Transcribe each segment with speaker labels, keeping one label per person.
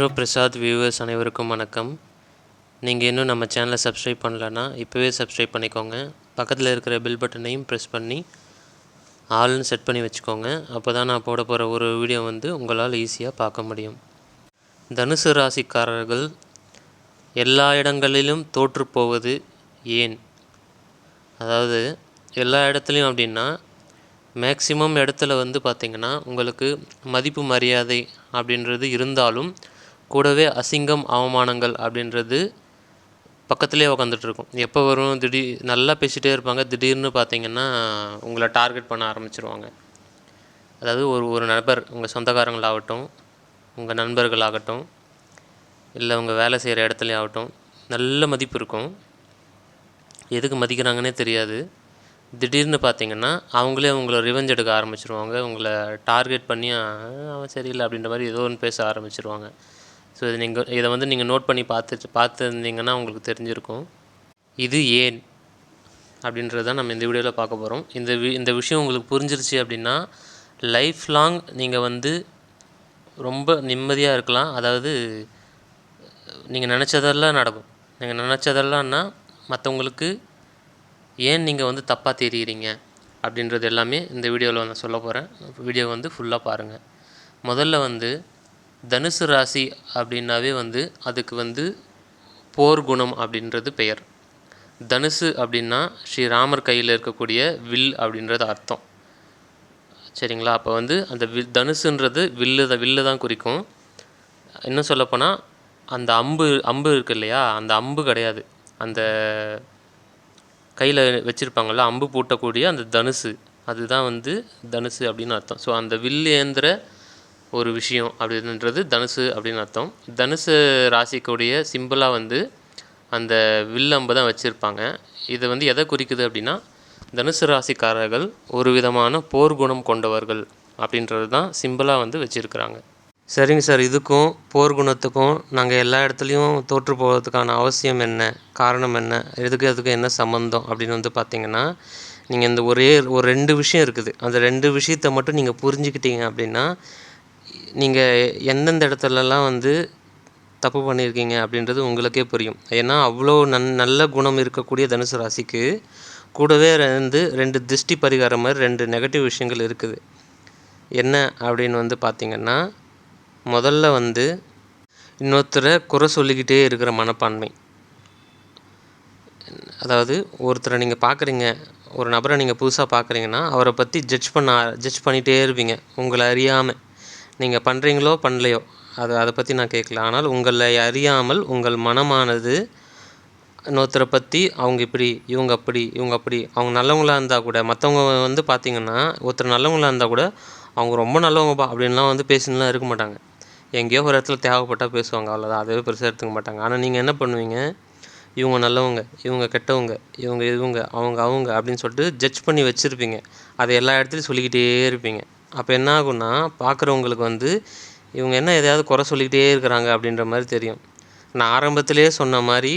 Speaker 1: Astro Prasad viewers அனைவருக்கும் வணக்கம். நீங்கள் இன்னும் நம்ம சேனலை சப்ஸ்கிரைப் பண்ணலன்னா இப்போவே சப்ஸ்கிரைப் பண்ணிக்கோங்க. பக்கத்தில் இருக்கிற பெல் பட்டனையும் ப்ரெஸ் பண்ணி ஆள்னு செட் பண்ணி வச்சுக்கோங்க. அப்போ தான் நான் போட போகிற ஒரு வீடியோ வந்து உங்களால் ஈஸியாக பார்க்க முடியும். தனுசு ராசிக்காரர்கள் எல்லா இடங்களிலும் தோற்றுப்போவது ஏன்? அதாவது எல்லா இடத்துலையும் அப்படின்னா மேக்சிமம் இடத்துல வந்து பார்த்திங்கன்னா உங்களுக்கு மதிப்பு மரியாதை அப்படின்றது இருந்தாலும் கூடவே அசிங்கம் அவமானங்கள் அப்படின்றது பக்கத்துலேயே உக்காந்துட்ருக்கும். எப்போ வரும் திடீர் நல்லா பேசிகிட்டே இருப்பாங்க. திடீர்னு பார்த்தீங்கன்னா உங்களை டார்கெட் பண்ண ஆரம்பிச்சிருவாங்க. அதாவது ஒரு ஒரு நபர் உங்கள் சொந்தக்காரங்களாகட்டும் உங்கள் நண்பர்களாகட்டும் இல்லை உங்கள் வேலை செய்கிற இடத்துலையும் ஆகட்டும் நல்ல மதிப்பு இருக்கும். எதுக்கு மதிக்கிறாங்கன்னே தெரியாது. திடீர்னு பார்த்தீங்கன்னா அவங்களே உங்களை ரிவெஞ்ச் எடுக்க ஆரம்பிச்சிருவாங்க. உங்களை டார்கெட் பண்ணி அவன் சரியில்லை அப்படின்ற மாதிரி ஏதோ ஒன்று பேச ஆரம்பிச்சிருவாங்க. ஸோ இது நீங்கள் இதை வந்து நீங்கள் நோட் பண்ணி பார்த்து பார்த்துருந்தீங்கன்னா உங்களுக்கு தெரிஞ்சிருக்கும். இது ஏன்? அப்படின்றது தான் நம்ம இந்த வீடியோவில் பார்க்க போகிறோம் இந்த வி இந்த விஷயம் உங்களுக்கு புரிஞ்சிருச்சு அப்படின்னா லைஃப் லாங் நீங்கள் வந்து ரொம்ப நிம்மதியாக இருக்கலாம். அதாவது நீங்கள் நினச்சதெல்லாம் நடக்கும். நீங்கள் நினச்சதெல்லாம்னா மற்றவங்களுக்கு ஏன் நீங்கள் வந்து தப்பாக தெரியுறீங்க? அப்படின்றது எல்லாமே இந்த வீடியோவில் நான் சொல்ல போகிறேன் வீடியோ வந்து ஃபுல்லாக பாருங்கள் முதல்ல வந்து தனுசு ராசி அப்படின்னாவே வந்து அதுக்கு வந்து போர் குணம் அப்படின்றது பெயர். தனுசு அப்படின்னா ஸ்ரீராமர் கையில் இருக்கக்கூடிய வில் அப்படின்றது அர்த்தம். சரிங்களா? அப்போ வந்து அந்த வில் தனுசுன்றது வில்லு தான் வில்லு தான் குறிக்கும். இன்னும் சொல்லப்போனால் அந்த அம்பு அம்பு இருக்கு இல்லையா? அந்த அம்பு கிடையாது. அந்த கையில் வச்சுருப்பாங்கள்ல அம்பு பூட்டக்கூடிய அந்த தனுசு. அதுதான் வந்து தனுசு அப்படின்னு அர்த்தம். ஸோ அந்த வில் ஏந்திர ஒரு விஷயம் அப்படின்றது தனுசு அப்படின்னு அர்த்தம். தனுசு ராசிக்குடைய சிம்பிளாக வந்து அந்த வில்லம்பு தான் வச்சுருப்பாங்க. இது வந்து எதை குறிக்குது அப்படின்னா தனுசு ராசிக்காரர்கள் ஒரு விதமான போர் குணம் கொண்டவர்கள் அப்படின்றது தான் சிம்பிளாக வந்து வச்சுருக்குறாங்க. சரிங்க சார் இதுக்கும் போர் குணத்துக்கும் நாங்கள் எல்லா இடத்துலையும் தோற்று போகிறதுக்கான அவசியம் என்ன? காரணம் என்ன? எதுக்கு அதுக்கு என்ன சம்மந்தம் அப்படின்னு வந்து பார்த்தீங்கன்னா நீங்கள் இந்த ஒரே ஒரு ரெண்டு விஷயம் இருக்குது. அந்த ரெண்டு விஷயத்தை மட்டும் நீங்கள் புரிஞ்சுக்கிட்டீங்க அப்படின்னா நீங்கள் எந்தெந்த இடத்துலலாம் வந்து தப்பு பண்ணியிருக்கீங்க அப்படின்றது உங்களுக்கே புரியும். ஏன்னா அவ்வளோ நன் நல்ல குணம் இருக்கக்கூடிய தனுசு ராசிக்கு கூடவே வந்து ரெண்டு திருஷ்டி பரிகாரம் மாதிரி ரெண்டு நெகட்டிவ் விஷயங்கள் இருக்குது. என்ன அப்படின்னு வந்து பார்த்திங்கன்னா முதல்ல வந்து இன்னொருத்தரை குறை சொல்லிக்கிட்டே இருக்கிற மனப்பான்மை. அதாவது ஒருத்தரை நீங்கள் பார்க்குறீங்க ஒரு நபரை நீங்கள் புதுசாக பார்க்குறீங்கன்னா அவரை பற்றி ஜட்ஜ் பண்ண ஜட்ஜ் பண்ணிகிட்டே இருப்பீங்க உங்களை அறியாமல் நீங்கள் பண்ணுறீங்களோ பண்ணலையோ அது அதை பற்றி நான் கேட்கல ஆனால் உங்களை அறியாமல் உங்கள் மனமானது இன்னொருத்தரை பற்றி அவங்க இப்படி இவங்க அப்படி இவங்க அப்படி அவங்க நல்லவங்களாக இருந்தால் கூட மற்றவங்க வந்து பார்த்தீங்கன்னா ஒருத்தர் நல்லவங்களா இருந்தால் கூட அவங்க ரொம்ப நல்லவங்கப்பா அப்படின்லாம் வந்து பேசினலாம் இருக்க மாட்டாங்க. எங்கேயோ ஒரு இடத்துல தேவைப்பட்டால் பேசுவாங்க அவ்வளோதான் அதுவே பெருசாக எடுத்துக்க மாட்டாங்க. ஆனால் நீங்கள் என்ன பண்ணுவீங்க? இவங்க நல்லவங்க இவங்க கெட்டவங்க இவங்க இவங்க அவங்க அவங்க அப்படின்னு சொல்லிட்டு ஜட்ஜ் பண்ணி வச்சுருப்பீங்க. அதை எல்லா இடத்துலையும் சொல்லிக்கிட்டே இருப்பீங்க. அப்போ என்ன ஆகும்னா பார்க்குறவங்களுக்கு வந்து இவங்க என்ன எதையாவது குறை சொல்லிக்கிட்டே இருக்கிறாங்க அப்படின்ற மாதிரி தெரியும். நான் ஆரம்பத்திலேயே சொன்ன மாதிரி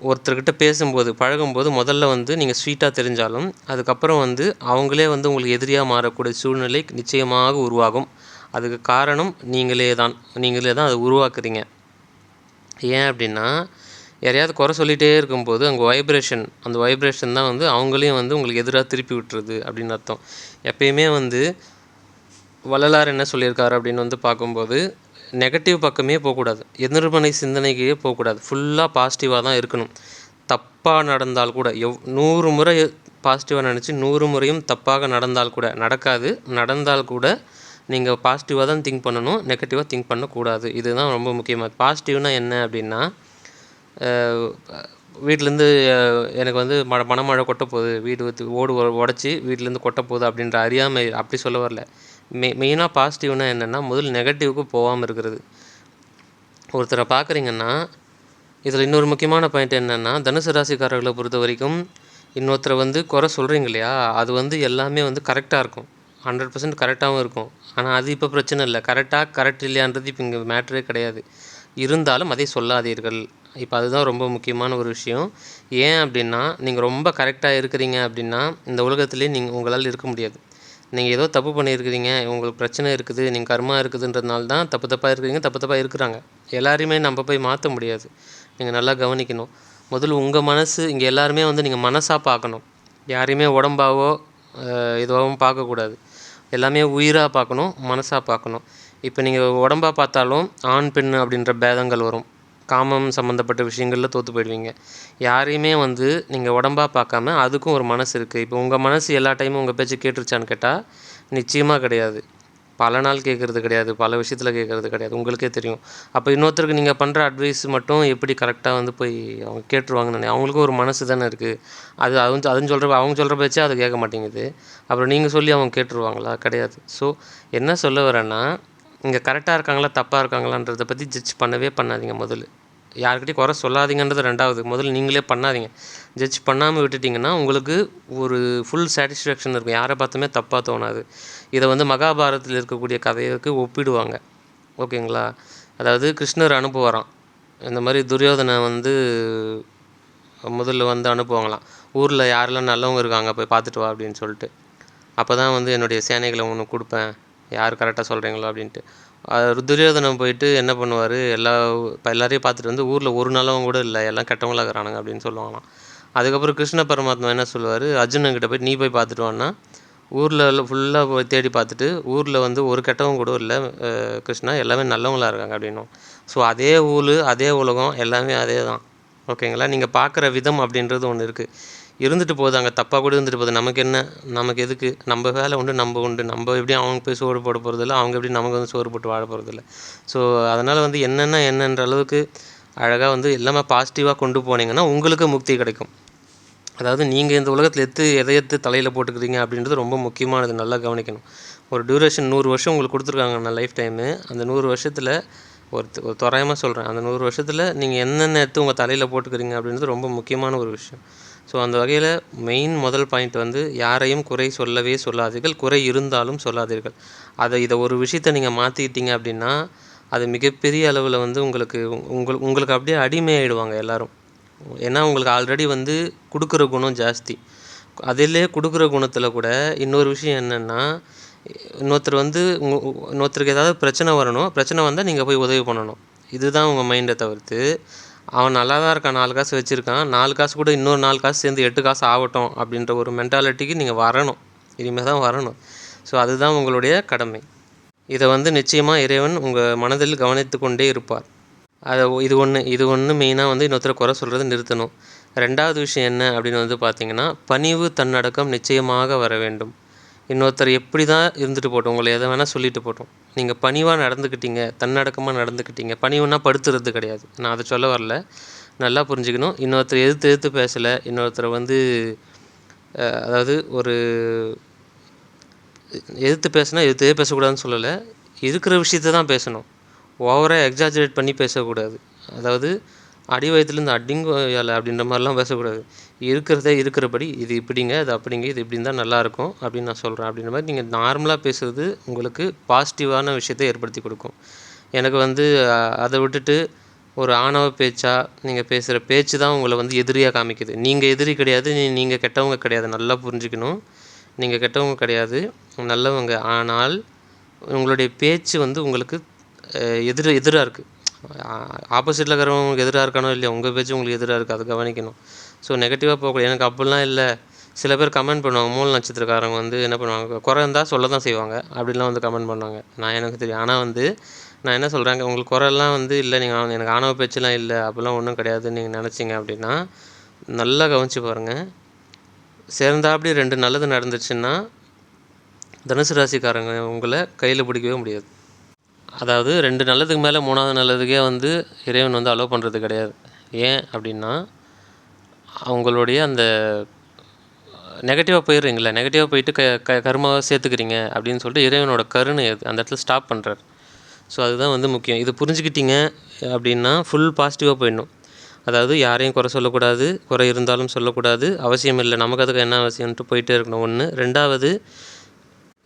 Speaker 1: ஒருத்தர்கிட்ட பேசும்போது பழகும்போது முதல்ல வந்து நீங்கள் ஸ்வீட்டாக தெரிஞ்சாலும் அதுக்கப்புறம் வந்து அவங்களே வந்து உங்களுக்கு எதிரியாக மாறக்கூடிய சூழ்நிலை நிச்சயமாக உருவாகும். அதுக்கு காரணம் நீங்களே தான் நீங்களே தான் அதை உருவாக்குறீங்க. ஏன் அப்படின்னா யாரையாவது குறை சொல்லிகிட்டே இருக்கும்போது அங்கே வைப்ரேஷன் அந்த வைப்ரேஷன் தான் வந்து அவங்களையும் வந்து உங்களுக்கு எதிராக திருப்பி விட்டுறது அப்படின்னு அர்த்தம். எப்பயுமே வந்து வள்ளலார் என்ன சொல்லியிருக்காரு அப்படின்னு வந்து பார்க்கும்போது நெகட்டிவ் பக்கமே போகக்கூடாது. எதிர்மனை சிந்தனைக்கே போகக்கூடாது. ஃபுல்லாக பாசிட்டிவாக தான் இருக்கணும். தப்பாக நடந்தால் கூட எவ் நூறு முறை பாசிட்டிவாக நினச்சி நூறு முறையும் தப்பாக நடந்தால் கூட நடக்காது நடந்தால் கூட நீங்கள் பாசிட்டிவாக தான் திங்க் பண்ணணும் நெகட்டிவாக திங்க் பண்ணக்கூடாது. இதுதான் ரொம்ப முக்கியமாக பாசிட்டிவ்னால் என்ன அப்படின்னா வீட்டிலேருந்து எனக்கு வந்து ம மணமழை கொட்ட போகுது வீடு வந்து ஓடு உடச்சி வீட்டிலேருந்து கொட்ட போகுது அப்படின்ற அறியாமை அப்படி சொல்ல வரல. மெ மெயினாக பாசிட்டிவ்னா என்னென்னா முதல் நெகட்டிவ்க்கு போகாமல் இருக்கிறது. ஒருத்தரை பார்க்குறீங்கன்னா இதில் இன்னொரு முக்கியமான பாயிண்ட் என்னென்னா தனுசு ராசிக்காரர்களை பொறுத்த வரைக்கும் இன்னொருத்தரை வந்து குறை சொல்கிறீங்க இல்லையா? அது வந்து எல்லாமே வந்து கரெக்டாக இருக்கும். ஹண்ட்ரட் பர்சன்ட் கரெக்டாகவும் இருக்கும். ஆனால் அது இப்போ பிரச்சனை இல்லை. கரெக்டாக கரெக்ட் இல்லையான்றது இப்போ இங்கே மேட்ரே கிடையாது. இருந்தாலும் அதை சொல்லாதீர்கள். இப்போ அதுதான் ரொம்ப முக்கியமான ஒரு விஷயம். ஏன் அப்படின்னா நீங்கள் ரொம்ப கரெக்டாக இருக்கிறீங்க அப்படின்னா இந்த உலகத்துலேயே நீங்கள் உங்களால் இருக்க முடியாது. நீங்கள் ஏதோ தப்பு பண்ணியிருக்கிறீங்க உங்களுக்கு பிரச்சனை இருக்குது நீங்கள் கர்மா இருக்குதுன்றதுனால தான் தப்பு தப்பாக இருக்கிறீங்க தப்பு தப்பாக இருக்கிறாங்க. எல்லாரையுமே நம்ம போய் மாற்ற முடியாது. நீங்கள் நல்லா கவனிக்கணும். முதல்ல உங்கள் மனசு இங்கே எல்லாருமே வந்து நீங்கள் மனசாக பார்க்கணும். யாரையுமே உடம்பாவோ இதுவாகவும் பார்க்கக்கூடாது. எல்லாமே உயிராக பார்க்கணும் மனசாக பார்க்கணும். இப்போ நீங்கள் உடம்பாக பார்த்தாலும் ஆண் பெண் அப்படின்ற பேதங்கள் வரும். காமம் சம்மந்தப்பட்ட விஷயங்களில் தோற்று போயிடுவீங்க. யாரையுமே வந்து நீங்கள் உடம்பாக பார்க்காம அதுக்கும் ஒரு மனசு இருக்குது இப்போ உங்கள் மனசு எல்லா டைமும் உங்கள் பேச்சு கேட்டுருச்சான்னு கேட்டால் நிச்சயமாக கிடையாது. பல நாள் கேட்குறது கிடையாது. பல விஷயத்தில் கேட்குறது கிடையாது. உங்களுக்கே தெரியும். அப்போ இன்னொருத்தருக்கு நீங்கள் பண்ணுற அட்வைஸ் மட்டும் எப்படி கரெக்டாக வந்து போய் அவங்க கேட்டுருவாங்கன்னு அவங்களுக்கும் ஒரு மனசு தானே இருக்குது அது அது அதுன்னு சொல்கிற அவங்க சொல்கிற பேச்சே அது கேட்க மாட்டேங்குது. அப்புறம் நீங்கள் சொல்லி அவங்க கேட்டுருவாங்களா? கிடையாது. ஸோ என்ன சொல்ல வரேன்னா இங்கே கரெக்டாக இருக்காங்களா தப்பாக இருக்காங்களான்றதை பற்றி ஜட்ஜ் பண்ணவே பண்ணாதீங்க முதல்ல. யாருக்கிட்டையும் குறை சொல்லாதீங்கன்றது ரெண்டாவது. முதல்ல நீங்களே பண்ணாதீங்க. ஜட்ஜ் பண்ணாமல் விட்டுட்டிங்கன்னா உங்களுக்கு ஒரு ஃபுல் சாட்டிஸ்ஃபேக்ஷன் இருக்கும். யாரை பார்த்துமே தப்பாக தோணாது. இதை வந்து மகாபாரதத்தில் இருக்கக்கூடிய கதைக்கு ஒப்பிடுவாங்க. ஓகேங்களா? அதாவது கிருஷ்ணர் அனுப்புவாராம். இந்த மாதிரி துரியோதனை வந்து முதல்ல வந்து அனுப்புவாங்களாம். ஊரில் யாரெல்லாம் நல்லவங்க இருக்காங்க போய் பார்த்துட்டு வா அப்படின்னு சொல்லிட்டு. அப்போ தான் வந்து என்னுடைய சேனைகளை ஒன்று கொடுப்பேன். யார் கரெக்டாக சொல்கிறீங்களோ அப்படின்ட்டு. அது துரியோதனன் போயிட்டு என்ன பண்ணுவார்? எல்லா இப்போ எல்லாரையும் பார்த்துட்டு வந்து ஊரில் ஒரு நாளும் கூட இல்லை எல்லாம் கெட்டவங்களாக இருக்கிறானுங்க அப்படின்னு சொல்லுவாங்களாம். அதுக்கப்புறம் கிருஷ்ண பரமாத்மா என்ன சொல்லுவார்? அர்ஜுனன்கிட்ட போய் நீ போய் பார்த்துட்டு வான்னா ஊரில் ஃபுல்லாக போய் தேடி பார்த்துட்டு ஊரில் வந்து ஒரு கெட்டவங்க கூட இல்லை கிருஷ்ணா எல்லாமே நல்லவங்களா இருக்காங்க அப்படின்னும். ஸோ அதே ஊர் அதே உலகம் எல்லாமே அதே தான் ஓகேங்களா நீங்கள் பார்க்குற விதம் அப்படின்றது ஒன்று இருக்குது இருந்துட்டு போகுது அங்கே தப்பாக கூட இருந்துட்டு போகுது. நமக்கு என்ன? நமக்கு எதுக்கு? நம்ம வேலை உண்டு நம்ம உண்டு. நம்ம எப்படி அவங்க போய் சோறு போட போகிறதில்ல அவங்க எப்படி நமக்கு வந்து சோறு போட்டு வாழ போகிறதில்ல ஸோ அதனால் வந்து என்னென்ன என்னன்ற அளவுக்கு அழகாக வந்து எல்லாமே பாசிட்டிவாக கொண்டு போனீங்கன்னா உங்களுக்கு முக்தி கிடைக்கும். அதாவது நீங்கள் இந்த உலகத்தில் எத்து எதை எத்து தலையில் போட்டுக்கிறீங்க அப்படின்றது ரொம்ப முக்கியமானது. நல்லா கவனிக்கணும். ஒரு டியூரேஷன் நூறு வருஷம் உங்களுக்கு கொடுத்துருக்காங்க நான் லைஃப் டைமு அந்த நூறு வருஷத்தில் ஒரு ஒரு தோராயமாக சொல்கிறேன் அந்த நூறு வருஷத்தில் நீங்கள் என்னென்ன எடுத்து உங்கள் தலையில் போட்டுக்கிறீங்க அப்படின்றது ரொம்ப முக்கியமான ஒரு விஷயம். ஸோ அந்த வகையில் மெயின் முதல் பாயிண்ட் வந்து யாரையும் குறை சொல்லவே சொல்லாதீர்கள். குறை இருந்தாலும் சொல்லாதீர்கள். அதை இதை ஒரு விஷயத்தை நீங்கள் மாற்றிக்கிட்டீங்க அப்படின்னா அது மிகப்பெரிய அளவில் வந்து உங்களுக்கு உங்கள் உங்களுக்கு அப்படியே அடிமையாயிடுவாங்க எல்லோரும். ஏன்னா உங்களுக்கு ஆல்ரெடி வந்து கொடுக்குற குணம் ஜாஸ்தி. அதிலே கொடுக்குற குணத்தில் கூட இன்னொரு விஷயம் என்னென்னா இன்னொருத்தர் வந்து இன்னொருத்தருக்கு ஏதாவது பிரச்சனை வரணும். பிரச்சனை வந்தால் நீங்கள் போய் உதவி பண்ணணும். இதுதான் உங்கள் மைண்டை தவிர்த்து அவன் நல்லா தான் இருக்கான் நாலு காசு வச்சுருக்கான். நாலு காசு கூட இன்னொரு நாலு காசு சேர்ந்து எட்டு காசு ஆகட்டும் அப்படின்ற ஒரு மென்டாலிட்டிக்கு நீங்கள் வரணும். இனிமேல் தான் வரணும். ஸோ அதுதான் உங்களுடைய கடமை. இதை வந்து நிச்சயமாக இறைவன் உங்கள் மனதில் கவனித்து கொண்டே இருப்பார். அதை இது ஒன்று இது ஒன்று மெயினாக வந்து இன்னொருத்தரை குறை சொல்கிறத நிறுத்தணும். ரெண்டாவது விஷயம் என்ன அப்படின்னு வந்து பார்த்திங்கன்னா பணிவு தன்னடக்கம் நிச்சயமாக வர வேண்டும். இன்னொருத்தர் எப்படி தான் இருந்துட்டு போட்டோம் உங்களை எதை வேணால் சொல்லிட்டு போட்டோம். நீங்கள் பணிவாக நடந்துக்கிட்டீங்க தன்னடக்கமாக நடந்துக்கிட்டீங்க. பணிவுன்னா படுத்துறது கிடையாது. நான் அதை சொல்ல வரல. நல்லா புரிஞ்சுக்கணும். இன்னொருத்தர் எதிர்த்து எதிர்த்து பேசலை. இன்னொருத்தரை வந்து அதாவது ஒரு எதிர்த்து பேசினா எதிர்த்தே பேசக்கூடாதுன்னு சொல்லலை. இருக்கிற விஷயத்த தான் பேசணும். ஓவராக எக்ஸாஜரேட் பண்ணி பேசக்கூடாது. அதாவது அடி வயிற்றுலேருந்து அடிங்கோ ஏல அப்படின்ற மாதிரிலாம் பேசக்கூடாது. இருக்கிறத இருக்கிறபடி இது இப்படிங்க இது அப்படிங்க இது இப்படி இருந்தால் நல்லாயிருக்கும் அப்படின்னு நான் சொல்கிறேன் அப்படின்ற மாதிரி நீங்கள் நார்மலாக பேசுகிறது உங்களுக்கு பாசிட்டிவான விஷயத்தை ஏற்படுத்தி கொடுக்கும். எனக்கு வந்து அதை விட்டுட்டு ஒரு ஆணவ பேச்சா நீங்கள் பேசுகிற பேச்சு தான் உங்களை வந்து எதிரியாக காமிக்குது. நீங்கள் எதிரி கிடையாது நீ நீங்கள் கெட்டவங்க கிடையாது. நல்லா புரிஞ்சுக்கணும். நீங்கள் கெட்டவங்க கிடையாது நல்லவங்க. ஆனால் உங்களுடைய பேச்சு வந்து உங்களுக்கு அஹ், எதிர் எதிராக இருக்குது ஆப்போசிட்டில் இருக்கிறவங்களுக்கு எதிராக இருக்கானோ இல்லையா உங்கள் பேச்சு உங்களுக்கு எதிராக இருக்குது அதை கவனிக்கணும். ஸோ நெகட்டிவாக போகக்கூடாது. எனக்கு அப்படிலாம் இல்லை. சில பேர் கமெண்ட் பண்ணுவாங்க. மூல நட்சத்திரக்காரங்க வந்து என்ன பண்ணுவாங்க? குறை இருந்தால் சொல்ல தான் செய்வாங்க. அப்படிலாம் வந்து கமெண்ட் பண்ணுவாங்க. நான் எனக்கு தெரியும். ஆனால் வந்து நான் என்ன சொல்கிறேங்க உங்களுக்கு குறைலாம் வந்து இல்லை. நீங்கள் எனக்கு ஆணவ பேச்செலாம் இல்லை. அப்படிலாம் ஒன்றும் கிடையாதுன்னு நீங்கள் நினச்சிங்க அப்படின்னா நல்லா கவனிச்சு பாருங்கள் சேர்ந்தாப்படி ரெண்டு நல்லது நடந்துச்சுன்னா தனுசு ராசிக்காரங்க உங்களை கையில் பிடிக்கவே முடியாது. அதாவது ரெண்டு நல்லதுக்கு மேலே மூணாவது நல்லதுக்கே வந்து இறைவன் வந்து அலோவ் பண்ணுறது கிடையாது. ஏன் அப்படின்னா அவங்களுடைய அந்த நெகட்டிவாக போயிடுறீங்களே நெகட்டிவாக போயிட்டு க க கர்மாவை சேர்த்துக்கிறீங்க அப்படின்னு சொல்லிட்டு இறைவனோட கருணை அந்த இடத்துல ஸ்டாப் பண்ணுறாரு ஸோ அதுதான் வந்து முக்கியம். இது புரிஞ்சுக்கிட்டீங்க அப்படின்னா ஃபுல் பாசிட்டிவாக போயிடணும். அதாவது யாரையும் குறை சொல்லக்கூடாது குறை இருந்தாலும் சொல்லக்கூடாது அவசியம் இல்லை. நமக்கு அதுக்கு என்ன அவசியம்ன்ட்டு போயிட்டே இருக்கணும். ஒன்று ரெண்டாவது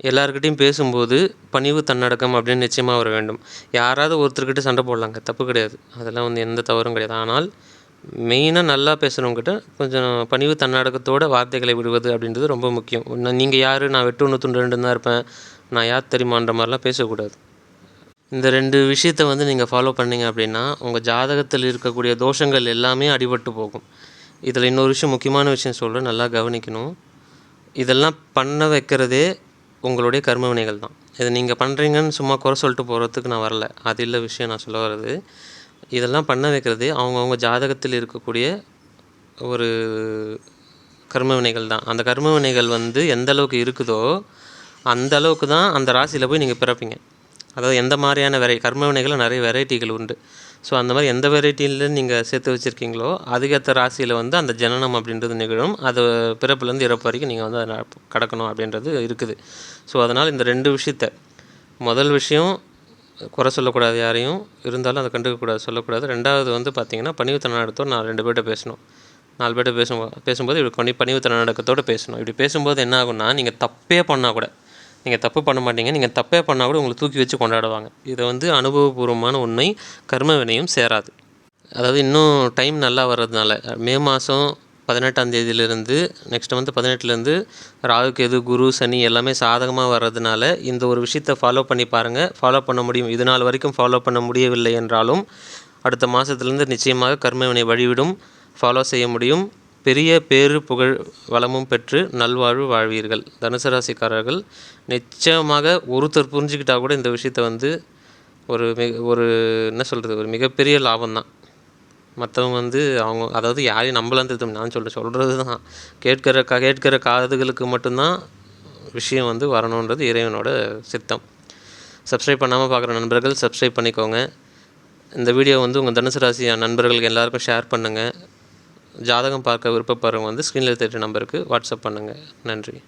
Speaker 1: எல்லாருக்கிட்டையும் பேசும்போது பணிவு தன்னடக்கம் அப்படின்னு நிச்சயமாக வர வேண்டும். யாராவது ஒருத்தர்கிட்ட சண்டை போடலாங்க. தப்பு கிடையாது. அதெல்லாம் வந்து எந்த தவறும் கிடையாது. ஆனால் மெயினாக நல்லா பேசுகிறவங்ககிட்ட கொஞ்சம் பணிவு தன்னடக்கத்தோட வார்த்தைகளை விடுவது அப்படின்றது ரொம்ப முக்கியம். நீங்கள் யார்? நான் வெட்டு ஒன்று துண்டு ரெண்டு தான் இருப்பேன். நான் யார் தெரியுமான்ற மாதிரிலாம் பேசக்கூடாது. இந்த ரெண்டு விஷயத்த வந்து நீங்கள் ஃபாலோ பண்ணீங்க அப்படின்னா உங்கள் ஜாதகத்தில் இருக்கக்கூடிய தோஷங்கள் எல்லாமே அடிபட்டு போகும். இதில் இன்னொரு விஷயம் முக்கியமான விஷயம் சொல்கிறேன் நல்லா கவனிக்கணும். இதெல்லாம் பண்ண வைக்கிறதே உங்களுடைய கர்ம வினைகள் தான். இதை நீங்கள் பண்ணுறீங்கன்னு சும்மா குறை சொல்லிட்டு போகிறதுக்கு நான் வரல. அது இல்லை விஷயம் நான் சொல்ல வர்றது. இதெல்லாம் பண்ண வைக்கிறது அவங்கவுங்க ஜாதகத்தில் இருக்கக்கூடிய ஒரு கர்ம வினைகள் தான். அந்த கர்ம வினைகள் வந்து எந்த அளவுக்கு இருக்குதோ அந்த அளவுக்கு தான் அந்த ராசியில் போய் நீங்கள் பிறப்பீங்க. அதாவது எந்த மாதிரியான வெரை கர்ம வினைகளில் நிறைய வெரைட்டிகள் உண்டு. ஸோ அந்த மாதிரி எந்த வெரைட்டியில் நீங்கள் சேர்த்து வச்சுருக்கீங்களோ அதுக்கேற்ற ராசியில் வந்து அந்த ஜனனம் அப்படின்றது நிகழும். அது பிறப்புலேருந்து இறப்பு வரைக்கும் நீங்கள் வந்து அதை கடக்கணும் அப்படின்றது இருக்குது. ஸோ அதனால் இந்த ரெண்டு விஷயத்த முதல் விஷயம் குறை சொல்லக்கூடாது யாரையும். இருந்தாலும் அதை கண்டுக்கக்கூடாது சொல்லக்கூடாது. ரெண்டாவது வந்து பார்த்திங்கன்னா பணிவுத்தன நடத்தோடு நான் ரெண்டு பேர்கிட்ட பேசணும். நாலு பேர்கிட்ட பேசும்போது பேசும்போது இப்படி பணி பணிவுத்தன நடக்கத்தோடு பேசணும். இப்படி பேசும்போது என்ன ஆகும்னா நீங்கள் தப்பே பண்ணால் கூட நீங்கள் தப்பு பண்ண மாட்டீங்க. நீங்கள் தப்பே பண்ணால் கூட உங்களை தூக்கி வச்சு கொண்டாடுவாங்க. இதை வந்து அனுபவபூர்வமான உண்மை கர்ம வினையும் சேராது. அதாவது இன்னும் டைம் நல்லா வர்றதுனால மே மாதம் பதினெட்டாம் தேதியிலேருந்து நெக்ஸ்ட் மந்த் பதினெட்டுலேருந்து ராகு கேது குரு சனி எல்லாமே சாதகமாக வர்றதுனால இந்த ஒரு விஷயத்தை ஃபாலோ பண்ணி பாருங்கள் ஃபாலோ பண்ண முடியும். இது நாள் வரைக்கும் ஃபாலோ பண்ண முடியவில்லை என்றாலும் அடுத்த மாதத்துலேருந்து நிச்சயமாக கர்மவினை வழிவிடும். ஃபாலோ செய்ய முடியும். பெரிய பேரு புகழ் வளமும் பெற்று நல்வாழ்வு வாழ்வீர்கள். தனுசு ராசிக்காரர்கள் நிச்சயமாக ஒருத்தர் புரிஞ்சுக்கிட்டால் கூட இந்த விஷயத்த வந்து ஒரு மிக ஒரு என்ன சொல்கிறது ஒரு மிகப்பெரிய லாபம் தான் மற்றவங்க வந்து அவங்க அதாவது யாரையும் நம்பலாம் திருத்தம் நான் சொல்ல சொல்கிறது தான் கேட்கிற க கேட்கிற காதுகளுக்கு மட்டும்தான் விஷயம் வந்து வரணுன்றது இறைவனோட சித்தம். சப்ஸ்கிரைப் பண்ணாமல் பார்க்குற நண்பர்கள் சப்ஸ்கிரைப் பண்ணிக்கோங்க. இந்த வீடியோ வந்து உங்கள் தனுசு ராசி நண்பர்களுக்கு எல்லாருக்கும் ஷேர் பண்ணுங்கள் ஜாதகம் பார்க்க விருப்பப்படுறவங்க வந்து ஸ்க்ரீனில் தெரியுற நம்பருக்கு வாட்ஸ்அப் பண்ணுங்கள் நன்றி.